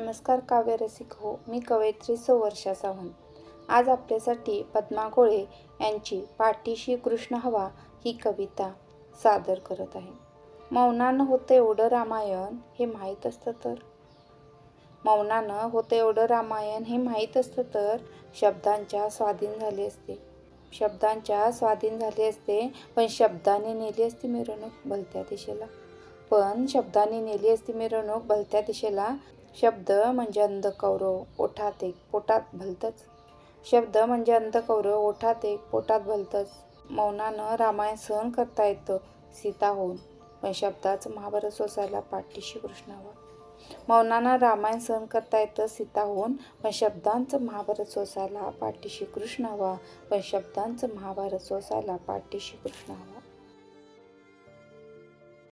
नमस्कार काव्य रसिक हो मी कवयित्री सुवर्षा सावंत आज आपल्यासाठी पद्मा गोळे यांची पाठीशी कृष्ण हवा ही कविता सादर करत आहे. मौनानं होतं एवढं रामायण हे माहीत असतं तर? मौनानं होतं एवढं रामायण हे माहीत असतं तर? शब्दांच्या स्वाधीन झाले असते. शब्दांच्या स्वाधीन झाले असते पण शब्दाने नेली असती मिरवणूक भलत्या दिशेला. पण शब्दाने नेली असती मिरवणूक भलत्या दिशेला शब्द म्हणजे अंधकौरव ओठात एक पोटात भलतंच. शब्द म्हणजे अंधकौरव ओठात एक पोटात भलतंच. मौनानं रामायण सहन करता येतं सीता होऊन. पण शब्दाचं महाभारत सोसायला पाठीशी कृष्ण हवा मौनानं रामायण सहन करता येतं सीता होऊन. पण शब्दांचं महाभारत सोसायला पाठीशी कृष्ण हवा पण शब्दांचं महाभारत सोसायला पाठीशी कृष्ण हवा